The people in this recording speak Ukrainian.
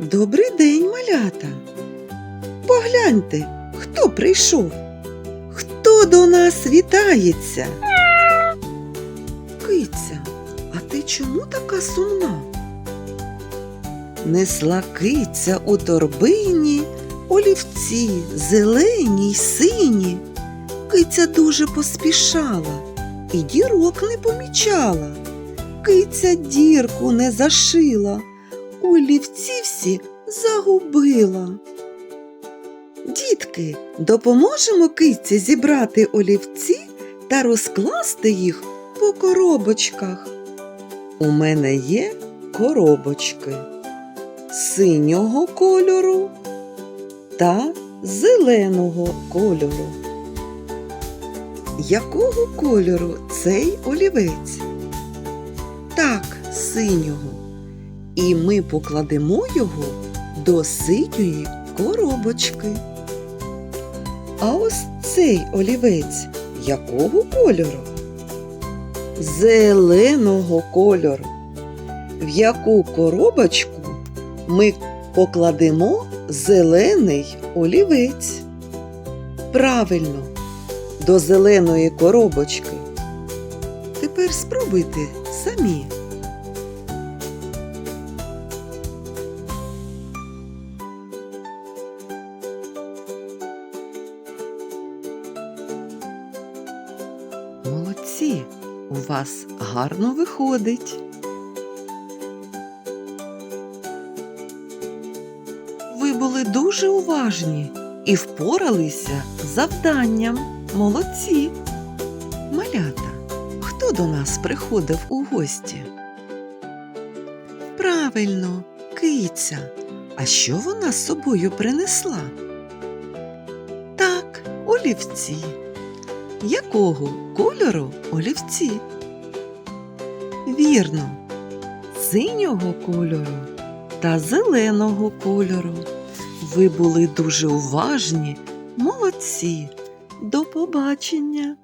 Добрий день, малята. Погляньте, хто прийшов? Хто до нас вітається? Киця, а ти чому така сумна? Несла киця у торбині, олівці зелені й сині. Киця дуже поспішала і дірок не помічала. Киця дірку не зашила, олівці всі загубила. Дітки, допоможемо киці зібрати олівці та розкласти їх по коробочках. У мене є коробочки синього кольору та зеленого кольору. Якого кольору цей олівець? Так, синього. І ми покладемо його до синьої коробочки. А ось цей олівець якого кольору? Зеленого кольору. В яку коробочку ми покладемо зелений олівець? Правильно, до зеленої коробочки. Тепер спробуйте самі. Молодці, у вас гарно виходить. Ви були дуже уважні і впоралися з завданням. Молодці. Малята, хто до нас приходив у гості? Правильно, киця. А що вона з собою принесла? Так, олівці. Якого кольору олівці? Вірно, синього кольору та зеленого кольору. Ви були дуже уважні, молодці. До побачення!